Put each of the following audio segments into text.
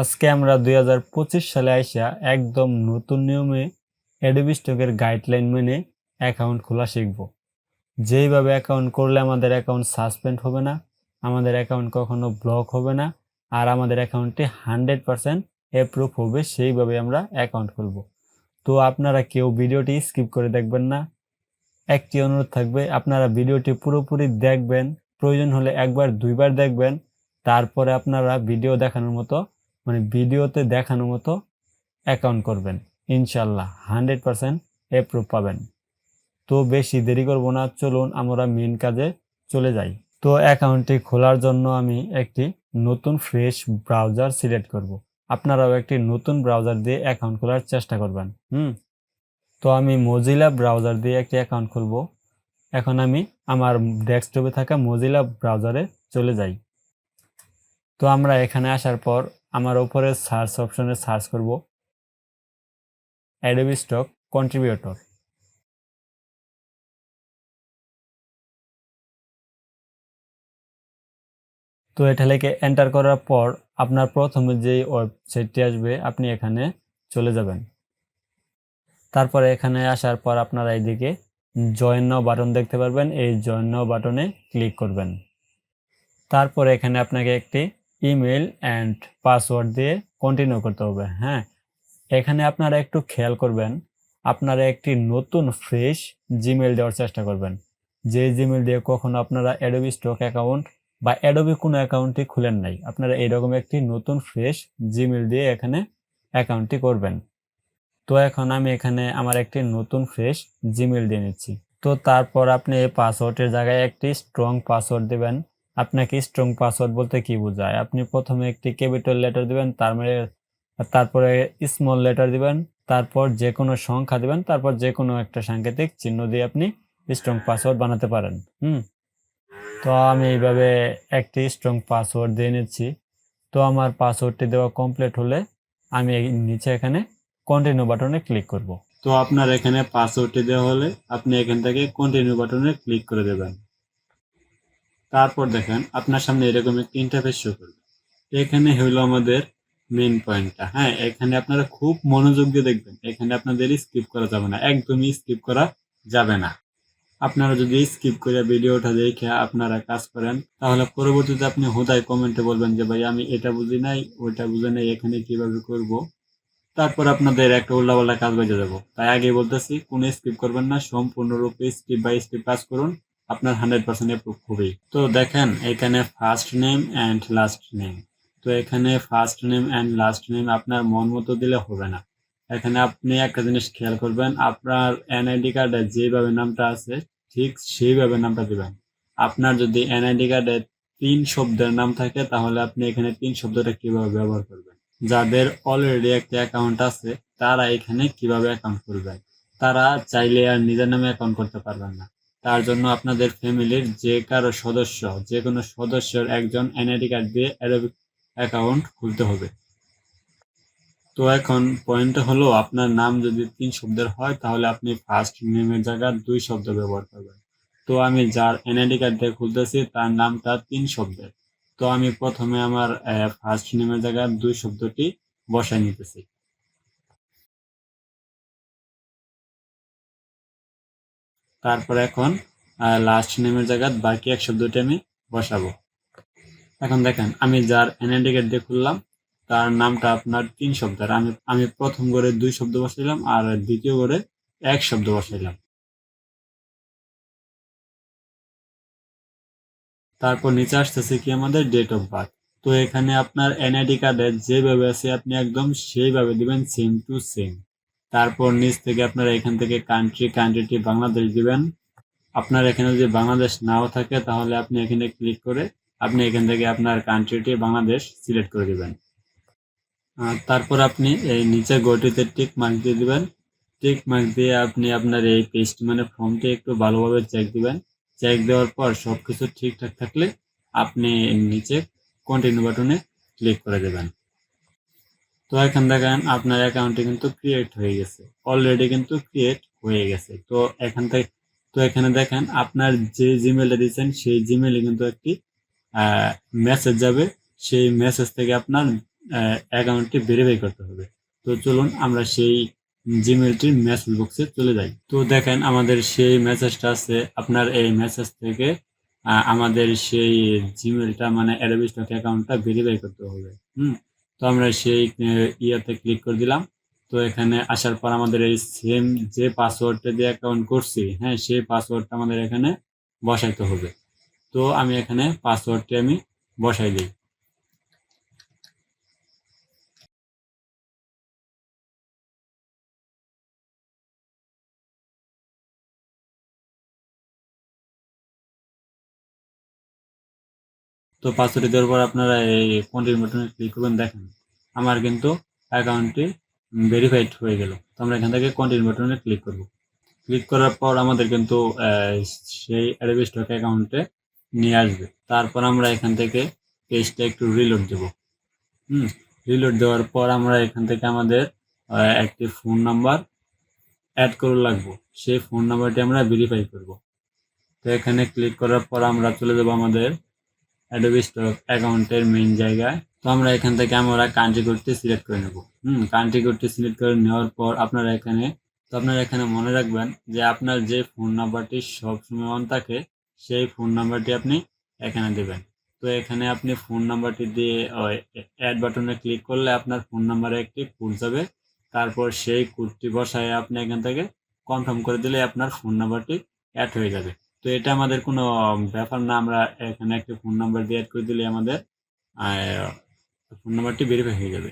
আজকে আমরা দু হাজার পঁচিশ সালে আইসা একদম নতুন নিয়মে অ্যাডোবি স্টকের গাইডলাইন মেনে অ্যাকাউন্ট খোলা শিখব। যেইভাবে অ্যাকাউন্ট করলে আমাদের অ্যাকাউন্ট সাসপেন্ড হবে না, আমাদের অ্যাকাউন্ট কখনো ব্লক হবে না, আর আমাদের অ্যাকাউন্টটি হান্ড্রেড পারসেন্ট অ্যাপ্রুভ হবে, সেইভাবে আমরা অ্যাকাউন্ট খুলব। তো আপনারা কেউ ভিডিওটি স্কিপ করে দেখবেন না। একটি অনুরোধ থাকবে, আপনারা ভিডিওটি পুরোপুরি দেখবেন, প্রয়োজন হলে একবার দুইবার দেখবেন, তারপরে আপনারা ভিডিও দেখানোর মতো মানে ভিডিওতে দেখানো মতো অ্যাকাউন্ট করবেন। ইনশাল্লাহ হান্ড্রেড পারসেন্ট অ্যাপ্রুভ পাবেন। তো বেশি দেরি করব না, চলুন আমরা মেন কাজে চলে যাই। তো অ্যাকাউন্টটি খোলার জন্য আমি একটি নতুন ফ্রেশ ব্রাউজার সিলেক্ট করব। আপনারাও একটি নতুন ব্রাউজার দিয়ে অ্যাকাউন্ট খোলার চেষ্টা করবেন। হুম? তো আমি মজিলা ব্রাউজার দিয়ে একটি অ্যাকাউন্ট খুলব। এখন আমি আমার ডেস্কটপে থাকা মজিলা ব্রাউজারে চলে যাই। তো আমরা এখানে আসার পর আমার উপরে সার্চ অপশনে সার্চ করব অ্যাডোবি স্টক কন্ট্রিবিউটর তো এটা লিখে এন্টার করার পর আপনার প্রথমে যে ওয়েবসাইটটি আসবে, আপনি এখানে চলে যাবেন। তারপরে এখানে আসার পর আপনারা এইদিকে জয়েন নাও বাটন দেখতে পারবেন। এই জয়েন নাও বাটনে ক্লিক করবেন। তারপরে এখানে আপনাকে একটি ইমেল অ্যান্ড পাসওয়ার্ড দিয়ে কন্টিনিউ করতে হবে হ্যাঁ? এখানে আপনারা একটু খেয়াল করবেন, আপনারা একটি নতুন ফ্রেশ জিমেল দেওয়ার চেষ্টা করবেন। যে জিমেল দিয়ে কখনো আপনারা অ্যাডোবি স্টক অ্যাকাউন্ট বা অ্যাডোবি কোনো অ্যাকাউন্টই খুলেন নাই, আপনারা এরকম একটি নতুন ফ্রেশ জিমেল দিয়ে এখানে অ্যাকাউন্টটি করবেন। তো এখন আমি এখানে আমার একটি নতুন ফ্রেশ জিমেল দিয়ে নিচ্ছি। তো তারপর আপনি এই পাসওয়ার্ডের জায়গায় একটি স্ট্রং পাসওয়ার্ড দেবেন আপনাকে স্ট্রং পাসওয়ার্ড বলতে কি বোঝায়? আপনি প্রথমে একটি ক্যাপিটাল লেটার দিবেন তার মানে তারপরে স্মল লেটার দিবেন, তারপর যে কোনো সংখ্যা দিবেন, তারপর যে কোনো একটা সাংকেতিক চিহ্ন দিয়ে আপনি স্ট্রং পাসওয়ার্ড বানাতে পারেন। হুম? তো আমি এইভাবে একটি স্ট্রং পাসওয়ার্ড দিয়ে নিচ্ছি। তো আমার পাসওয়ার্ডটি দেওয়া কমপ্লিট হলে আমি নিচে এখানে কন্টিনিউ বাটনে ক্লিক করব। তো আপনার এখানে পাসওয়ার্ডটি দেওয়া হলে আপনি এখান থেকে কন্টিনিউ বাটনে ক্লিক করে দেবেন। তারপর দেখেন, আপনার সামনে এরকম একটি ইন্টারফেস শো করবে। এখানে হলো আমাদের মেন পয়েন্টটা হ্যাঁ এখানে আপনারা খুব মনোযোগ দিয়ে দেখবেন, এখানে আপনাদের স্কিপ করা যাবে না, একদমই স্কিপ করা যাবে না। আপনারা যদি স্কিপ করে ভিডিওটা দেখে আপনারা কাজ করেন, তাহলে পরবর্তীতে আপনি হোদায় কমেন্টে বলবেন যে, ভাই, আমি এটা বুঝি নাই, ওইটা বুঝি নাই, এখানে কীভাবে করব? তারপর আপনাদের একটা উল্লাপাল্লা কাজ বেজে যাব তাই আগে বলতেছি, কোনো স্কিপ করবেন না, সম্পূর্ণরূপে স্টেপ বাই স্টেপ কাজ করুন। আপনার হান্ড্রেড পার্সেন্ট অ্যাপ্রুভ হবেই। তো দেখেন, এখানে first name and last name তো এখানে first name and last name আপনার মন মতো দিলে হবে না। এখানে আপনি একটা জিনিস খেয়াল করবেন, আপনার এনআইডি কার্ডে যেভাবে নামটা আছে, ঠিক সেইভাবে নামটা দিবেন। আপনার যদি এনআইডি কার্ডে তিন শব্দের নাম থাকে, তাহলে আপনি এখানে তিন শব্দটা কীভাবে ব্যবহার করবেন? যাদের অলরেডি একটা অ্যাকাউন্ট আছে, তারা এখানে কীভাবে অ্যাকাউন্ট করবেন তারা চাইলে আর নিজের নামে অ্যাকাউন্ট করতে পারবেন না। তার জন্য আপনাদের ফ্যামিলির যে কারও সদস্য, যে কোনো সদস্যের একজন এনআইডি কার্ড দিয়ে অ্যারোবিক অ্যাকাউন্ট খুলতে হবে। তো এখন পয়েন্ট হলো আপনার নাম যদি তিন শব্দের হয়, তাহলে আপনি ফার্স্ট নেমের জায়গায় দুই শব্দ ব্যবহার করবেন। তো আমি যার এনআইডি কার্ড দিয়ে খুলতেছি, তার নামটা তিন শব্দের। তো আমি প্রথমে আমার ফার্স্ট নেমের জায়গায় দুই শব্দটি বসায় নিতেছি। তারপর এখন লাস্ট নেমের জায়গায় বাকি এক শব্দটি আমি বসাবো। এখন দেখেন, আমি যার এনআইডি কার্ড দিয়ে খুললাম, তার নামটা আপনার তিন শব্দের আমি আমি প্রথম করে দুই শব্দ বসাইলাম আর দ্বিতীয় করে এক শব্দ বসাইলাম। তারপর নিচে আসতেছে কি আমাদের ডেট অফ বার্থ তো এখানে আপনার এনআইডি কার্ডে যেভাবে আছে, আপনি একদম সেইভাবে দিবেন সেম টু সেম তারপর নিচ থেকে আপনারা এখান থেকে কান্ট্রি কান্ট্রিটি বাংলাদেশ দিবেন। আপনার এখানে যদি বাংলাদেশ নাও থাকে, তাহলে আপনি এখানে ক্লিক করে আপনি এখান থেকে আপনার কান্ট্রিটি বাংলাদেশ সিলেক্ট করে দিবেন। তারপর আপনি এই নিচে গোটিতে টিক মার্ক দিয়ে দিবেন। টিক মার্ক দিয়ে আপনি আপনার এই পেজটি মানে ফর্মটি একটু ভালোভাবে চেক দিবেন। চেক দেওয়ার পর সব কিছু ঠিকঠাক থাকলে আপনি নিচে কন্টিনিউ বাটনে ক্লিক করে দেবেন। তো এখন দেখেন আপনার অ্যাকাউন্টটি কিন্তু ক্রিয়েট হয়ে গেছে। অলরেডি কিন্তু ক্রিয়েট হয়ে গেছে। তো এখান থেকে, তো এখানে দেখেন আপনার যে জিমেলটা দিয়েছেন, সেই জিমেলে কিন্তু একটি মেসেজ যাবে। সেই মেসেজ থেকে আপনার অ্যাকাউন্টটি ভেরিফাই করতে হবে। তো চলুন আমরা সেই জিমেলটির মেসেজ বক্সে চলে যাই। তো দেখেন আমাদের সেই মেসেজটা আছে, আপনার এই মেসেজ থেকে আমাদের সেই জিমেলটা মানে অ্যাডোবিস্টক অ্যাকাউন্টটা ভেরিফাই করতে হবে। হুম? তো আমরা সেই ইয়াতে ক্লিক করে দিলাম। তো এখানে আসার পর আমাদের এই সেম যে পাসওয়ার্ডটা দিয়ে অ্যাকাউন্ট করছি হ্যাঁ সেই পাসওয়ার্ডটা আমাদের এখানে বসাইতে হবে। তো আমি এখানে পাসওয়ার্ডটি আমি বসাই দিই। তো পাসওয়ার্ড দেওয়ার পর আপনারা এই কন্টিনিউ বাটনে ক্লিক করবেন, দেখেন। আমার কিন্তু অ্যাকাউন্টটি ভেরিফাইড হয়ে গেল। তো আমরা এখান থেকে কন্টিনিউ বাটনে ক্লিক করব। ক্লিক করার পর আমাদের কিন্তু সেই অ্যাডোবি স্টক অ্যাকাউন্টে নিয়ে আসবে। তারপর আমরা এখান থেকে পেজটা একটু রিলোড দেব। হুম রিলোড দেওয়ার পর আমরা এখান থেকে আমাদের একটি ফোন নাম্বার অ্যাড করে লাগবো। সেই ফোন নাম্বারটি আমরা ভেরিফাই করব। তো এখানে ক্লিক করার পর আমরা চলে যাব আমাদের অ্যাডোবি স্টক অ্যাকাউন্টের মেইন জায়গায়। তো আমরা এখান থেকে আমরা কান্ট্রি কোডটি সিলেক্ট করে নেব। হুম কান্ট্রি কোডটি সিলেক্ট করে নেওয়ার পর আপনারা এখানে, তো আপনারা এখানে মনে রাখবেন যে আপনার যে ফোন নাম্বারটি সবসময় অন থাকে, সেই ফোন নাম্বারটি আপনি এখানে দেবেন। তো এখানে আপনি ফোন নাম্বারটি দিয়ে অ্যাড বাটনে ক্লিক করলে আপনার ফোন নাম্বারে একটি কোড যাবে। তারপর সেই কোডটি বসায় আপনি এখান থেকে কনফার্ম করে দিলে আপনার ফোন নাম্বারটি অ্যাড হয়ে যাবে। তো এটা আমাদের কোনো ব্যাপার না। আমরা এখানে একটা ফোন নাম্বার দিয়ে অ্যাড করে দিলে আমাদের ফোন নাম্বারটি ভেরিফাই হয়ে যাবে।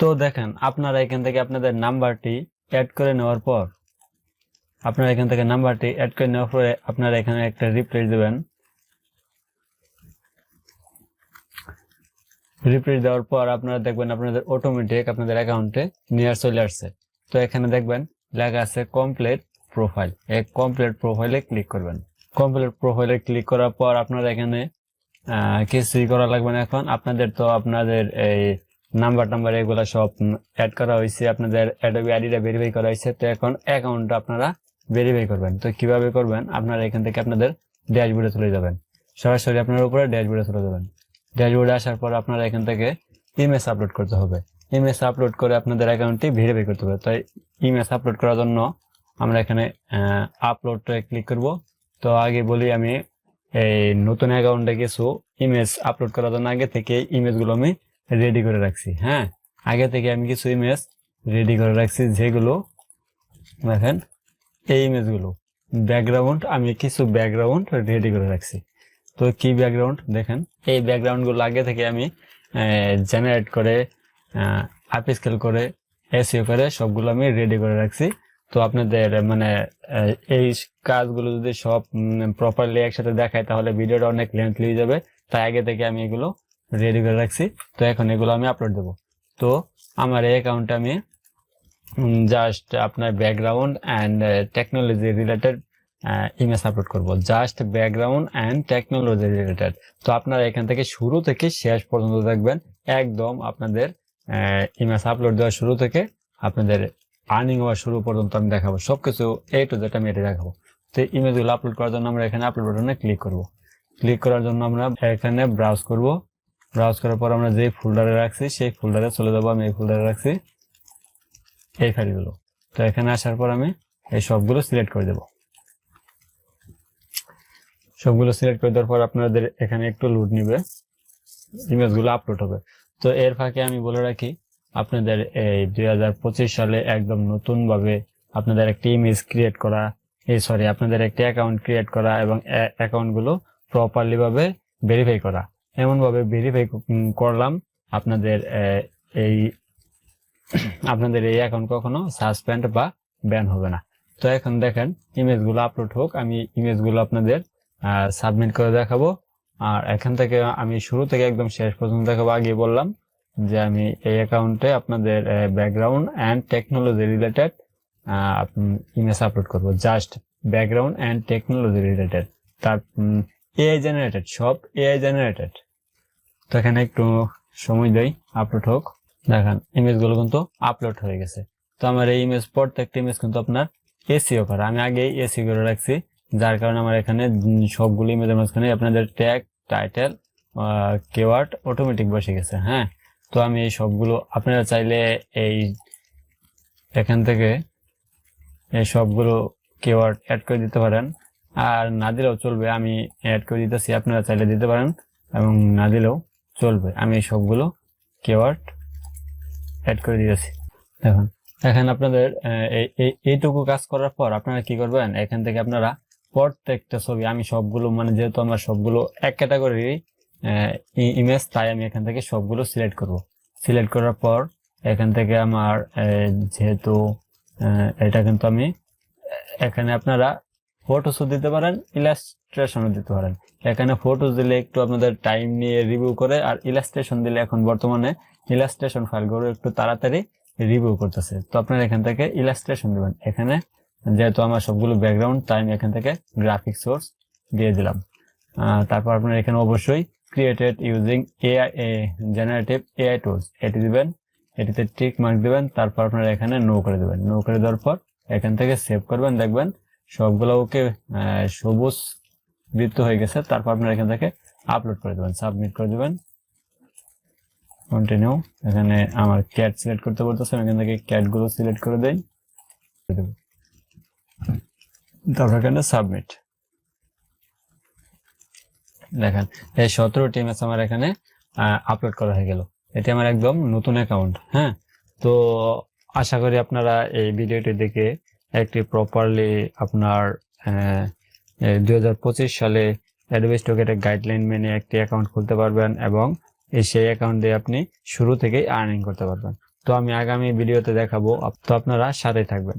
তো দেখেন, আপনারা এখান থেকে আপনাদের নাম্বারটি অ্যাড করে নেওয়ার পর, আপনারা এখান থেকে নাম্বারটি অ্যাড করে নেওয়ার পরে আপনারা এখানে একটা রিপ্লেস দেবেন। রিপ্লেস দেওয়ার পর আপনারা দেখবেন আপনাদের অটোমেটিক আপনাদের অ্যাকাউন্টে নিয়ার চলে আসছে। তো এখানে দেখবেন লেখা আছে কমপ্লিট প্রোফাইল এই কমপ্লিট প্রোফাইলে ক্লিক করবেন। কমপ্লিট প্রোফাইলে ক্লিক করার পর আপনারা এখানে কিছুই করা লাগবে না এখন। আপনাদের তো আপনাদের এই নাম্বার টাম্বার এগুলো সব অ্যাড করা হয়েছে, আপনাদের আইডিটা ভেরিফাই করা হয়েছে। তো এখন অ্যাকাউন্টটা আপনারা ভেরিফাই করবেন। তো কীভাবে করবেন? আপনারা এখান থেকে আপনাদের ড্যাশবোর্ডে চলে যাবেন। সরাসরি আপনার উপরে ড্যাশবোর্ডে চলে যাবেন। ড্যাশবোর্ডে আসার পর আপনারা এখান থেকে ইমেজ আপলোড করতে হবে। ইমেজ আপলোড করে আপনাদের অ্যাকাউন্টটি ভিড়ে ভেরিফাই করতে হবে। তাই ইমেজ আপলোড করার জন্য আমরা এখানে আপলোডে ক্লিক করব। তো আগে বলি আমি, এই নতুন অ্যাকাউন্টে কিছু ইমেজ আপলোড করার জন্য আগে থেকে ইমেজগুলো আমি রেডি করে রাখছি হ্যাঁ? আগে থেকে আমি কিছু ইমেজ রেডি করে রাখছি, যেগুলো দেখেন, এই ইমেজগুলো ব্যাকগ্রাউন্ড আমি কিছু ব্যাকগ্রাউন্ড রেডি করে রাখছি। তো কি ব্যাকগ্রাউন্ড দেখেন। এই ব্যাকগ্রাউন্ডগুলো আগে থেকে আমি জেনারেট করে আপ স্কেল করে এসিও করে সবগুলো আমি রেডি করে রাখছি। তো আপনাদের মানে এই কাজগুলো যদি সব প্রপারলি একসাথে দেখায়, তাহলে ভিডিওটা অনেক লেন্থ হয়ে যাবে। তাই আগে থেকে আমি এগুলো রেডি করে রাখছি। তো এখন এগুলো আমি আপলোড দেবো। তো আমার এই অ্যাকাউন্টে আমি জাস্ট আপনার background and technology related image upload করব। Just background and technology related তো আপনারা এখান থেকে শুরু থেকে শেষ পর্যন্ত দেখবেন, একদম আপনাদের ইমেজ আপলোড দেওয়া শুরু থেকে আপনাদের আর্নিং হওয়া শুরু পর্যন্ত আমি দেখাবো। সবকিছু এ টু জেড আমি এটা দেখাবো। তো ইমেজগুলো আপলোড করার জন্য আমরা এখানে আপলোড বাটনে ক্লিক করব। ক্লিক করার জন্য আমরা এখানে ব্রাউজ করব। ব্রাউজ করার পর আমরা যে ফোল্ডারে রাখছি, সেই ফোল্ডারে চলে যাব। আমি এই ফোল্ডারে রাখছি এই ফাইলগুলো তো এখানে আসার পর আমি এই সবগুলো সিলেক্ট করে দেব। সবগুলো সিলেক্ট করে দেওয়ার পর আপনাদের এখানে একটু লোড নিবে। ইমেজগুলো আপলোড হবে। তো এর ফাঁকে আমি বলে রাখি, আপনাদের এই দুই হাজার পঁচিশ সালে একদম নতুনভাবে আপনাদের একটি ইমেজ ক্রিয়েট করা, এই সরি আপনাদের একটি অ্যাকাউন্ট ক্রিয়েট করা এবং অ্যাকাউন্টগুলো প্রপারলিভাবে ভেরিফাই করা। এমনভাবে ভেরিফাই করলাম, আপনাদের এই আপনাদের এই অ্যাকাউন্ট কখনো সাসপেন্ড বা ব্যান হবে না। তো এখন দেখেন ইমেজগুলো আপলোড হোক, আমি ইমেজগুলো আপনাদের সাবমিট করে দেখাবো। আর এখান থেকে আমি শুরু থেকে একদম শেষ পর্যন্ত দেখাবো। আগে বললাম যে আমি এই অ্যাকাউন্টে আপনাদের background and technology related image upload করব। Just background and technology related তার এআই জেনারেটেড সব এআই জেনারেটেড তো এখানে একটু সময় দেই আপলোড হোক। দেখেন ইমেজগুলো কিন্তু আপলোড হয়ে গেছে। তো আমার এই ইমেজ প্রত্যেকটা ইমেজ কিন্তু আপনার এসিও করা। আমি আগে এসি করে রাখছি। যার কারণে আমার এখানে সবগুলো ইমেজের মাঝখানে আপনাদের ট্যাগ টাইটেল কেওয়ার্ড অটোমেটিক বসে গেছে হ্যাঁ? তো আমি এই সবগুলো, আপনারা চাইলে এই এখান থেকে এই সবগুলো কেওয়ার্ড অ্যাড করে দিতে পারেন। আর না দিলেও চলবে, আমি অ্যাড করে দিতেছি, আপনারা চাইলে দিতে পারেন, এবং না দিলেও চলবে। আমি এই সবগুলো কেওয়ার্ড অ্যাড করে দিতেছি দেখুন, এখন আপনাদের এই- এই- এইটুকু কাজ করার পর আপনারা কি করবেন? এখান থেকে আপনারা প্রত্যেকটা ছবি, আমি সবগুলো মানে যেহেতু আমার সবগুলো এক ক্যাটাগরি ইমেজ তাই আমি এখান থেকে সবগুলো সিলেক্ট করব। সিলেক্ট করার পর এখান থেকে আমার যেহেতু এটা কিন্তু আমি, এখানে আপনারা ফটোসও দিতে পারেন ইলাস্ট্রেশনও দিতে পারেন। এখানে ফটোস দিলে একটু আপনাদের টাইম নিয়ে রিভিউ করে, আর ইলাস্ট্রেশন দিলে এখন বর্তমানে ইলাস্ট্রেশন ফাইলগুলো একটু তাড়াতাড়ি রিভিউ করতেছে। তো আপনারা এখান থেকে ইলাস্ট্রেশন দেবেন। এখানে যেহেতু আমার সবগুলো ব্যাকগ্রাউন্ড তাই আমি এখান থেকে গ্রাফিক সোর্স দিয়ে দিলাম। তারপর আপনার এখানে অবশ্যই created using AI generative AI tools এটি দিবেন, এটিতে টিক মার্ক দিবেন, তারপর আপনারা এখানে নো করে দেবেন। নো করে দেওয়ার পর এখান থেকে সেভ করবেন, দেখবেন সবগুলো ওকে সবুজ বৃত্ত হয়ে গেছে। তারপর আপনারা এখান থেকে আপলোড করে দেবেন সাবমিট করে দেবেন। কন্টিনিউ এখানে আমার ক্যাট সিলেক্ট করতে বলতেছে এখান থেকে ক্যাটগুলো সিলেক্ট করে দেই। তারপর এখানে সাবমিট দেখেন, এই সতেরোটি ইমেজ আমার এখানে আপলোড করা হয়ে গেল। এটি আমার একদম নতুন অ্যাকাউন্ট হ্যাঁ? তো আশা করি আপনারা এই ভিডিওটি দেখে একটি প্রপারলি আপনার দুই হাজার পঁচিশ সালে অ্যাডোবি স্টকের গাইডলাইন মেনে একটি অ্যাকাউন্ট খুলতে পারবেন এবং সেই অ্যাকাউন্ট দিয়ে আপনি শুরু থেকেই আর্নিং করতে পারবেন। তো আমি আগামী ভিডিওতে দেখাবো, তো আপনারা সাথে থাকবেন।